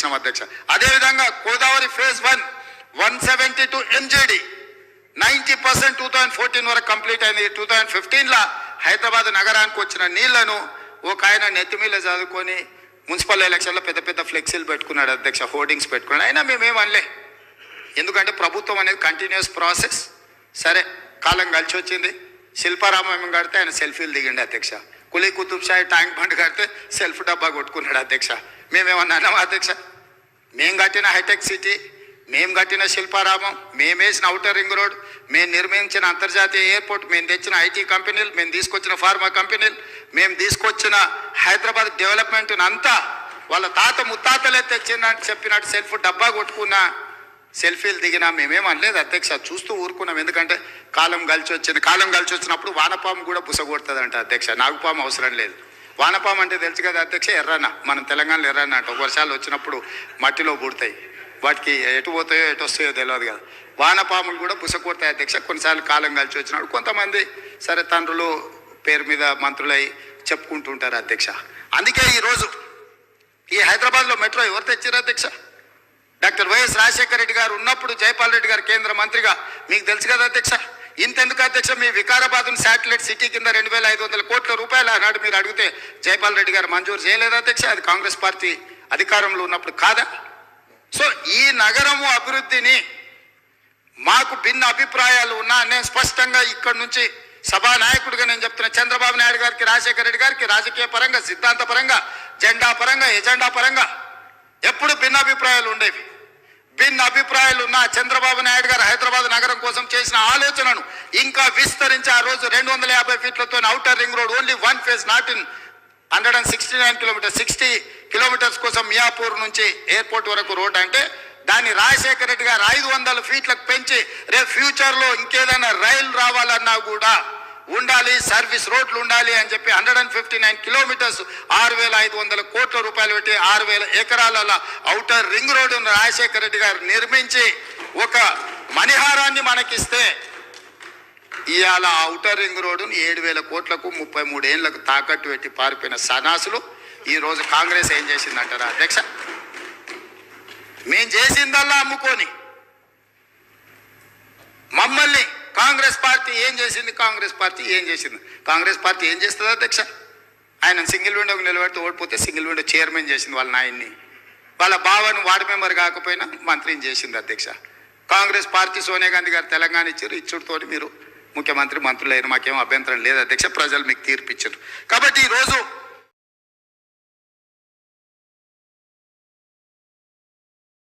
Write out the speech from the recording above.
చేసినాం అధ్యక్ష. అదేవిధంగా Godavari phase one one seventy two MJD ninety percent two thousand fourteen వరకు కంప్లీట్ అయింది. టూ థౌజండ్ ఫిఫ్టీన్లో హైదరాబాద్ నగరానికి వచ్చిన నీళ్ళను ఒక ఆయన నెత్తిమీద చదువుకొని మున్సిపల్ ఎలక్షన్లో పెద్ద పెద్ద ఫ్లెక్సీలు పెట్టుకున్నాడు అధ్యక్ష హోర్డింగ్స్ పెట్టుకున్నాడు. అయినా మేమేం అనలే. ఎందుకంటే ప్రభుత్వం అనేది కంటిన్యూస్ ప్రాసెస్ సరే కాలం కలిసి వచ్చింది. శిల్పారామం కడితే ఆయన సెల్ఫీలు దిగిండి అధ్యక్ష. కులీ కుతుబ్ షాయి ట్యాంక్ బండ్ కడితే సెల్ఫ్ డబ్బా కొట్టుకున్నాడు అధ్యక్ష. మేమేమన్నా అధ్యక్ష? మేము కట్టిన హైటెక్ సిటీ మేము కట్టిన శిల్పారామం మేము వేసిన అవుటర్ రింగ్ రోడ్ మేము నిర్మించిన అంతర్జాతీయ ఎయిర్పోర్ట్ మేము తెచ్చిన ఐటీ కంపెనీలు మేము తీసుకొచ్చిన ఫార్మా కంపెనీలు మేము తీసుకొచ్చిన హైదరాబాద్ డెవలప్మెంట్ అంతా వాళ్ళ తాత ముత్తాతలే తెచ్చిందని చెప్పినట్టు సెల్ఫ్ డబ్బా కొట్టుకున్న సెల్ఫీలు దిగినా మేమేం అనలేదు అధ్యక్ష చూస్తూ ఊరుకున్నాం. ఎందుకంటే కాలం కలిసి వచ్చింది. కాలం కలిసి వచ్చినప్పుడు వానపాము కూడా బుసగొడుతుందంట అధ్యక్ష. నాగుపాము అవసరం లేదు. వానపాము అంటే తెలుసు కదా అధ్యక్ష ఎర్రన. మనం తెలంగాణలో ఎర్రన అంట. వర్షాలు వచ్చినప్పుడు మట్టిలో పుడతాయి. వాటికి ఎటు పోతాయో ఎటు వస్తాయో తెలియదు కదా. వానపాములు కూడా పుసకూడతాయి అధ్యక్ష. కొన్నిసార్లు కాలం కలిసి వచ్చినప్పుడు కొంతమంది సరే తండ్రులు పేరు మీద మంత్రులై చెప్పుకుంటుంటారు అధ్యక్ష. అందుకే ఈరోజు ఈ హైదరాబాద్లో మెట్రో ఎవరు తెచ్చారు అధ్యక్ష? డాక్టర్ వైఎస్ రాజశేఖర రెడ్డి గారు ఉన్నప్పుడు జైపాల్ రెడ్డి గారు కేంద్ర మంత్రిగా. మీకు తెలుసు కదా అధ్యక్ష? ఇంతెందుకు అధ్యక్ష మీ వికారాబాద్ శాటిలైట్ సిటీ కింద రెండు వేల ఐదు వందల కోట్ల రూపాయలు ఆనాడు మీరు అడిగితే జైపాల్ రెడ్డి గారు మంజూరు చేయలేదు అధ్యక్ష? అది కాంగ్రెస్ పార్టీ అధికారంలో ఉన్నప్పుడు కాదా? సో ఈ నగరము అభివృద్ధిని మాకు భిన్న అభిప్రాయాలు ఉన్నా నేను స్పష్టంగా ఇక్కడ నుంచి సభా నాయకుడిగా నేను చెప్తున్నా చంద్రబాబు నాయుడు గారికి రాజశేఖర రెడ్డి గారికి రాజకీయ పరంగా సిద్ధాంత పరంగా జెండా పరంగా ఎజెండా పరంగా ఎప్పుడు భిన్న అభిప్రాయాలు ఉండేవి. భిన్న అభిప్రాయాలు ఉన్న చంద్రబాబు నాయుడు గారు హైదరాబాద్ నగరం కోసం చేసిన ఆలోచనను ఇంకా విస్తరించి ఆ రోజు రెండు వందల యాభై ఫీట్లతో outer ring road only one phase not in hundred and sixty nine kilometres sixty kilometres కోసం మియాపూర్ నుంచి ఎయిర్పోర్ట్ వరకు రోడ్ అంటే దాన్ని రాజశేఖర రెడ్డి గారు ఐదు వందల ఫీట్లకు పెంచి రేపు ఫ్యూచర్లో ఇంకేదైనా రైలు రావాలన్నా కూడా ఉండాలి సర్వీస్ రోడ్లు ఉండాలి అని చెప్పి hundred and fifty nine kilometres ఆరు వేల ఐదు వందల కోట్ల రూపాయలు పెట్టి ఆరు వేల ఎకరాల అవుటర్ రింగ్ రోడ్డును రాజశేఖర రెడ్డి గారు నిర్మించి ఒక మణిహారాన్ని మనకిస్తే ఇవాళ అవుటర్ రింగ్ రోడ్డును ఏడు వేల కోట్లకు ముప్పై మూడు తాకట్టు పెట్టి పారిపోయిన సనాసులు ఈరోజు కాంగ్రెస్ ఏం చేసిందంటారా అధ్యక్ష? మేం చేసిందల్లా అమ్ముకొని. మమ్మల్ని కాంగ్రెస్ పార్టీ ఏం చేసింది? కాంగ్రెస్ పార్టీ ఏం చేసింది? కాంగ్రెస్ పార్టీ ఏం చేస్తుంది అధ్యక్ష? ఆయన సింగిల్ విండోకి నిలబెడితే ఓడిపోతే సింగిల్ విండో చైర్మన్ చేసింది వాళ్ళ నాయన్ని. వాళ్ళ బావని వార్డు మెంబర్ కాకపోయినా మంత్రిని చేసింది అధ్యక్ష. కాంగ్రెస్ పార్టీ సోనియా గాంధీ గారు తెలంగాణ ఇచ్చారు. ఇచ్చుడుతో మీరు ముఖ్యమంత్రి మంత్రులు అయిన మాకేం అభ్యంతరం లేదు అధ్యక్ష. ప్రజలు మీకు తీర్పు ఇచ్చారు. కాబట్టి ఈరోజు